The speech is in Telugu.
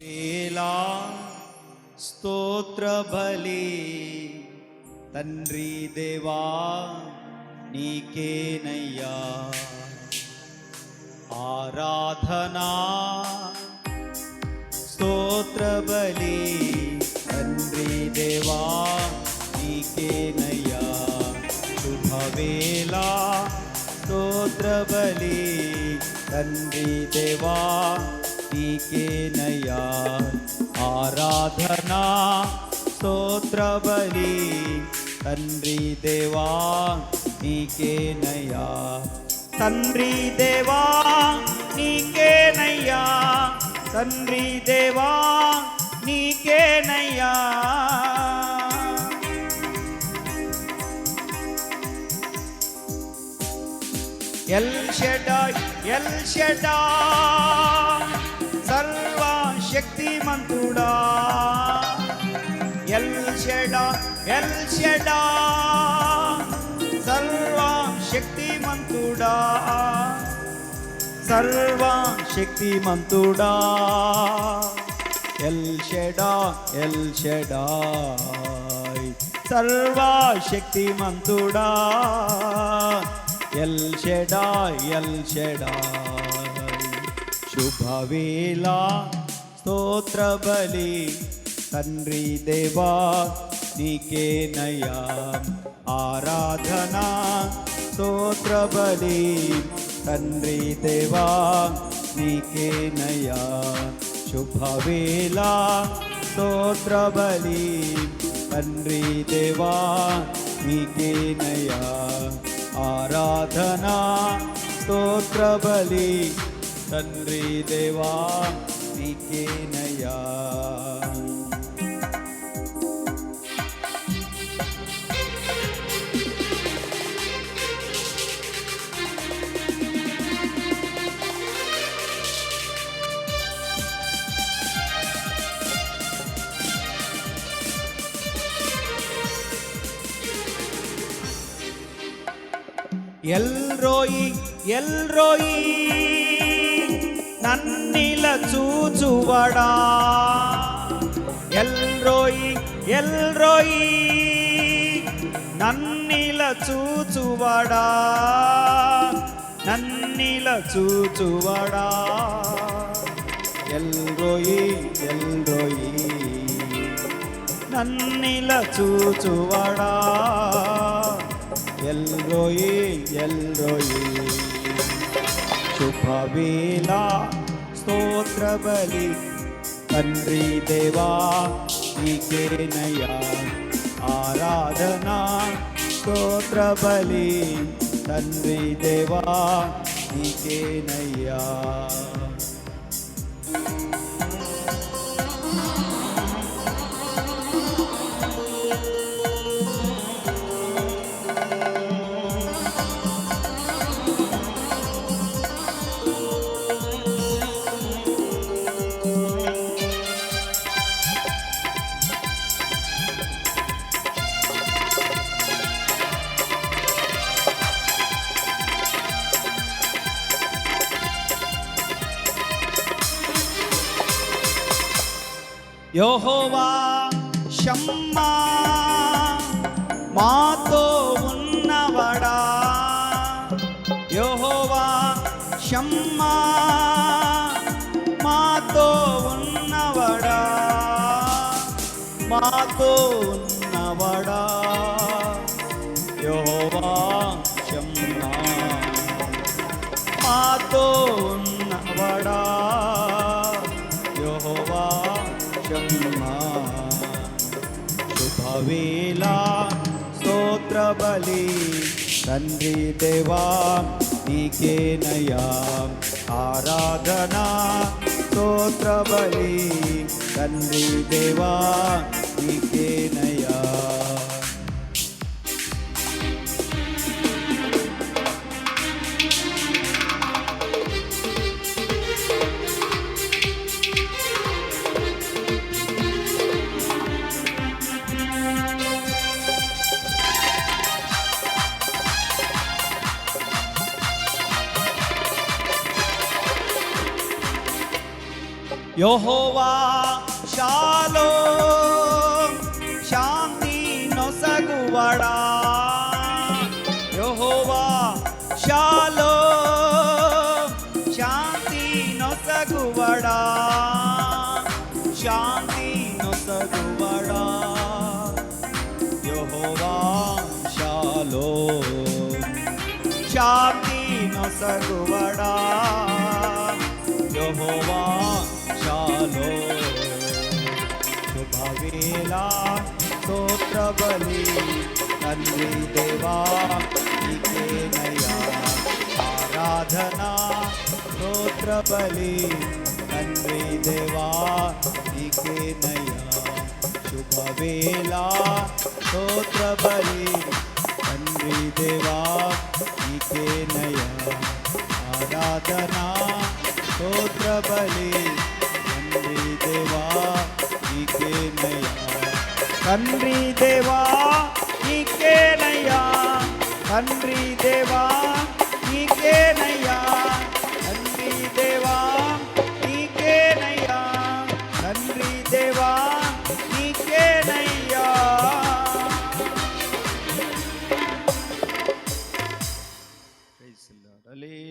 వేలా స్తోత్ర బలి తండ్రి దేవా నీకేనయ్యా ఆరాధనా స్తోత్ర బలి తండ్రి దేవా నీకేనయ్యా శుభవేళ స్తోత్ర బలి తండ్రి దేవా నీకేనయ్యా ఆరాధనా స్తోత్ర బలి తండ్రి దేవా నీకే నీకేనయ్యా తండ్రి దేవా నీకే నయ్యా తండ్రి దేవా నీకే నయ్యా El Shaddai El Shaddai శక్తిమంతుడా. El Shaddai El Shaddai. సర్వ శక్తిమంతుడా సర్వ శక్తిమంతుడా ఎల్ షెడా ఎల్ షెడాయ్. సర్వ శక్తిమంతుడా ఎల్ షెడాయ్ ఎల్ షెడాయ్. శుభవేళ స్తోత్ర బలి తండ్రి దేవా నీకేనయ్యా ఆరాధనా స్తోత్ర బలి తండ్రి దేవా నీకేనయ్యా శుభవేళ స్తోత్ర బలి తండ్రి దేవా నీకేనయ్యా ఆరాధనా స్తోత్ర బలి తండ్రి దేవా கேனையா எல் ரோயி நன்னி నన్నిల చూచువడా? ఎల్రోయి ఎల్రోయి నన్నిల చూచువడా? నన్నిల చూచువడా? ఎల్రోయి ఎల్రోయి నన్నిల చూచువడా? ఎల్రోయి ఎల్రోయి శుభవేళ స్తోత్ర బలి. తండ్రి దేవా నీకేనయా ఆరాధనా స్తోత్ర బలి. తండ్రి దేవా నీకేనయ్యా యహోవా షమ్మా మాతో ఉన్నవడా? యహోవా షమ్మా మాతో ఉన్నవడా? మాతో శుభవేళ స్తోత్ర బలి తండ్రి దేవా నీకేనయ్యా ఆరాధనా స్తోత్ర బలి తండ్రి దేవా నీకేనయ్యా ಯಹೋವಾ ಶಾಲೋ ಶಾಂತಿ ನೊಸಗುವಡ ಯಹೋವಾ ಶಾಲೋ ಶಾಂತಿ ನೊಸಗುವಡ ಶಾಂತಿ ನೊಸಗುವಡ ಯಹೋವಾ ಶಾಲೋ ಶಾಂತಿ ನೊಸಗುವಡ ಯಹೋವಾ लो ಶುಭವೇಲಾ ಸ್ತೋತ್ರ ಬಲಿ ನಂದಿ ದೇವಾ ನಯ ಆರಾಧನಾ ಸ್ತೋತ್ರ ಬಲಿ ನಂದಿ ದೇವಾ ನಯ ಶುಭವೇಲಾ ಸ್ತೋತ್ರ ಬಲಿ ನಂದಿ ದೇವಾ ನಯ ಆರಾಧನಾ ಸ್ತೋತ್ರ ಬಲಿ తండ్రి దేవా నీకేనయ్యా. తండ్రి దేవా నీకేనయ్యా.